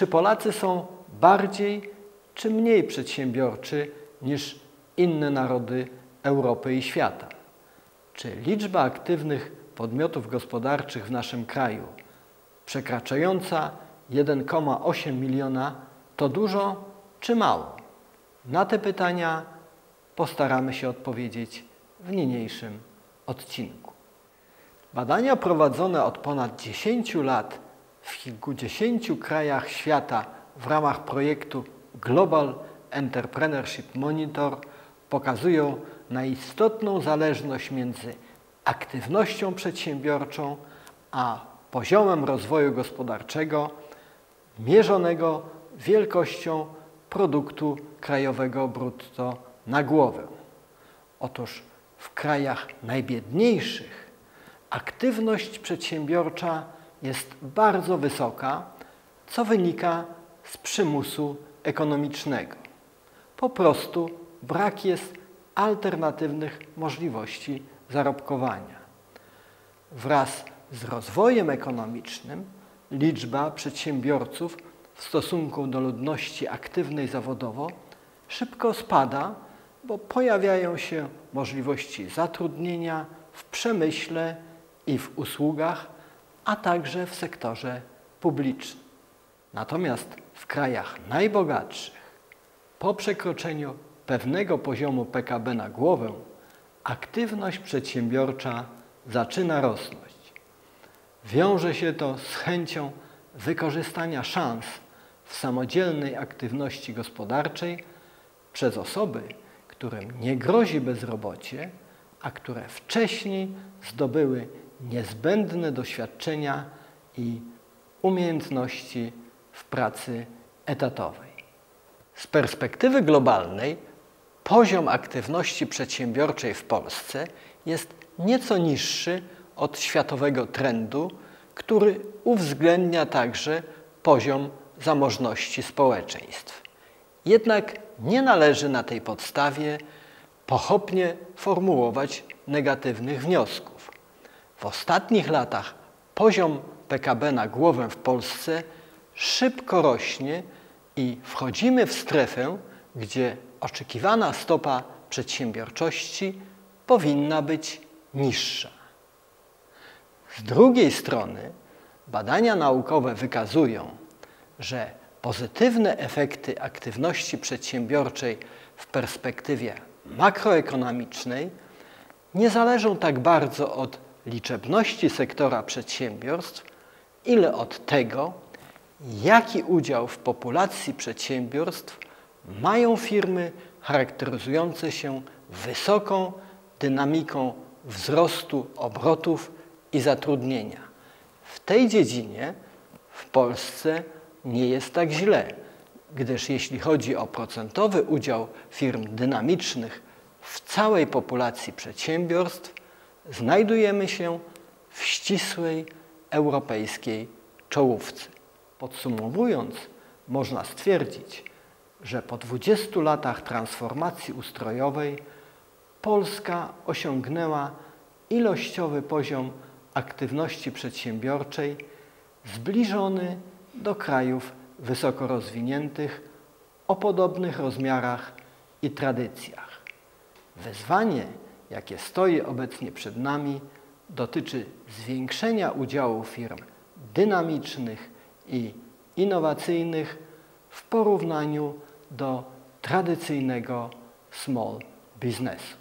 Czy Polacy są bardziej czy mniej przedsiębiorczy niż inne narody Europy i świata? Czy liczba aktywnych podmiotów gospodarczych w naszym kraju przekraczająca 1,8 miliona to dużo czy mało? Na te pytania postaramy się odpowiedzieć w niniejszym odcinku. Badania prowadzone od ponad 10 lat w kilkudziesięciu krajach świata w ramach projektu Global Entrepreneurship Monitor pokazują na istotną zależność między aktywnością przedsiębiorczą a poziomem rozwoju gospodarczego mierzonego wielkością produktu krajowego brutto na głowę. Otóż w krajach najbiedniejszych aktywność przedsiębiorcza jest bardzo wysoka, co wynika z przymusu ekonomicznego. Po prostu brak jest alternatywnych możliwości zarobkowania. Wraz z rozwojem ekonomicznym liczba przedsiębiorców w stosunku do ludności aktywnej zawodowo szybko spada, bo pojawiają się możliwości zatrudnienia w przemyśle i w usługach, a także w sektorze publicznym. Natomiast w krajach najbogatszych po przekroczeniu pewnego poziomu PKB na głowę aktywność przedsiębiorcza zaczyna rosnąć. Wiąże się to z chęcią wykorzystania szans w samodzielnej aktywności gospodarczej przez osoby, którym nie grozi bezrobocie, a które wcześniej zdobyły niezbędne doświadczenia i umiejętności w pracy etatowej. Z perspektywy globalnej poziom aktywności przedsiębiorczej w Polsce jest nieco niższy od światowego trendu, który uwzględnia także poziom zamożności społeczeństw. Jednak nie należy na tej podstawie pochopnie formułować negatywnych wniosków. W ostatnich latach poziom PKB na głowę w Polsce szybko rośnie i wchodzimy w strefę, gdzie oczekiwana stopa przedsiębiorczości powinna być niższa. Z drugiej strony badania naukowe wykazują, że pozytywne efekty aktywności przedsiębiorczej w perspektywie makroekonomicznej nie zależą tak bardzo od liczebności sektora przedsiębiorstw, ile od tego, jaki udział w populacji przedsiębiorstw mają firmy charakteryzujące się wysoką dynamiką wzrostu obrotów i zatrudnienia. W tej dziedzinie w Polsce nie jest tak źle, gdyż jeśli chodzi o procentowy udział firm dynamicznych w całej populacji przedsiębiorstw, znajdujemy się w ścisłej europejskiej czołówce. Podsumowując, można stwierdzić, że po 20 latach transformacji ustrojowej Polska osiągnęła ilościowy poziom aktywności przedsiębiorczej zbliżony do krajów wysoko rozwiniętych o podobnych rozmiarach i tradycjach. Wyzwanie, jakie stoi obecnie przed nami, dotyczy zwiększenia udziału firm dynamicznych i innowacyjnych w porównaniu do tradycyjnego small biznesu.